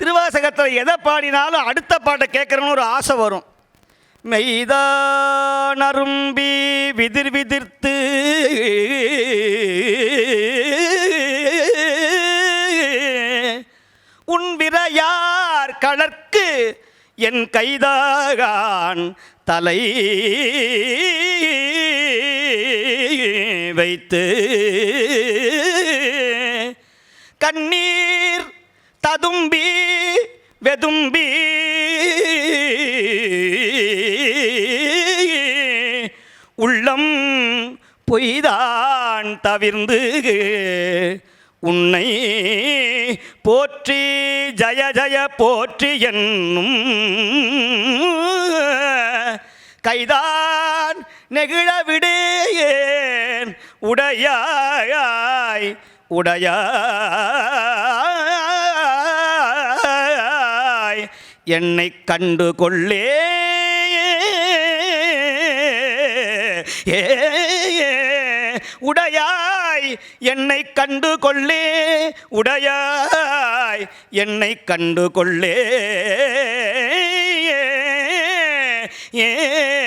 திருவாசகத்தில் எதை பாடினாலும் அடுத்த பாட்டை கேட்குறோன்னு ஒரு ஆசை வரும். மெய்தா நரும்பி விதிர் விதிர்த்து உன் விரையார் கடற்கு என் கைதாகான் தலை வைத்து கண்ணீர் ததும்பி வெதும்பி. உள்ளம் பொய்தான் தவிர்ந்து உன்னை போற்றி ஜய ஜய போற்றி என்னும் கைதான் நெகிழ விடேன் உடையாய் உடையாய். என்னை கண்டு கொள்ளே. ஏ உடையாய் என்னை கண்டு கொள்ளே. உடையாய் என்னை கண்டு கொள்ளே. ஏ